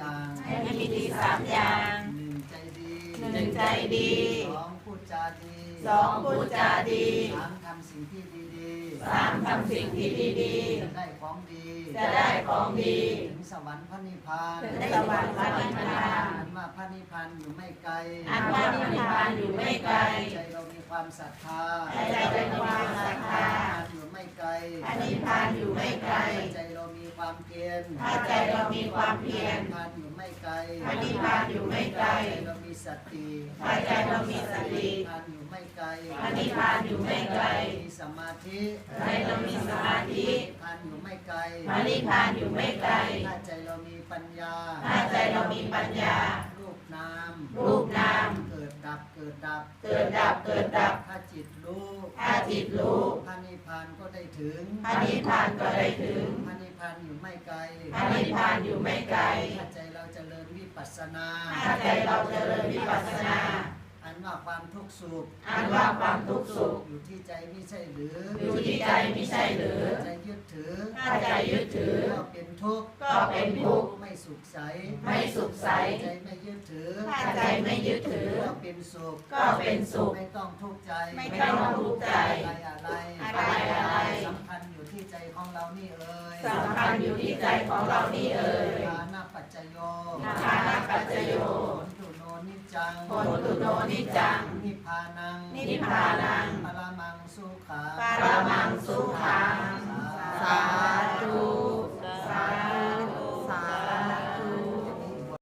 อย่างให้มีดีสามอย่างหนึ่งใจดีหนึ่งใจดีสองพูดจาดีสองพูดจาดีสามทำสิ่งที่ดีดีๆสามทำสิ่งที่ดีจะได้ของดีๆจะได้ของดีถึงสวรรค์พระนิพพานถึงสวรรค์พระนิพพานอันว่าพระนิพพานอยู่ไม่ไกลอันว่านิพพานอยู่ไม่ไกลใจเรามีความศรัทธาใจเรามีความศรัทธาอยู่ไม่ไกลอันนิพพานอยู่ไม่ไกลใจเรามี ความเพียรถ้าใจเรามีความเพียรพานอยู่ไม่ไกลอันนิพพานอยู่ไม่ไกลใจเรามีสติถ้าใจเรามีสติพานอยู่ไม่ไกลอันนิพพานอยู่ไม่ไกลมีสมาธิใจเรามีสมาธิพานอยู่ไม่ไกลอันนิพพานอยู่ไม่ไกลถ้าใจเรามีปัญญาถ้าใจเรามีปัญญารูปนามรูปนามเกิดดับเกิดดับเกิดดับเกิดดับถ้าจิตรู้ถ้าจิตรู้พระนิพพานก็ได้ถึงพระนิพพานก็ได้ถึงพระนิพพานอยู่ไม่ไกลพระนิพพานอยู่ไม่ไกลถ้าใจเราเจริญวิปัสสนาถ้าใจเราเจริญวิปัสสนา อันว่าความทุกข์สุข อันว่าความทุกข์สุข อยู่ที่ใจไม่ใช่หรือ อยู่ที่ใจไม่ใช่หรือใจยึดถือถ้าใจยึดถือ ก็เป็นทุกข์ ก็เป็นทุกข์ ไม่สุขใส ไม่สุขใส ใจไม่ยึดถือ ถ้าใจไม่ยึดถือ ก็เป็นสุข ก็เป็นสุข ไม่ต้องทุกข์ใจ ไม่ต้องทุกข์ใจอะไรอะไรอะไร ยสำคัญอยู่ที่ใจของเรานี่เอ่ยฐานะปัจจโยฐานะปัจจโยผลตุโนนิจจังโหตุโนนิจจัง นิพพานังนิพพานังปรมังสุขังปรมังสุขังสาธุสา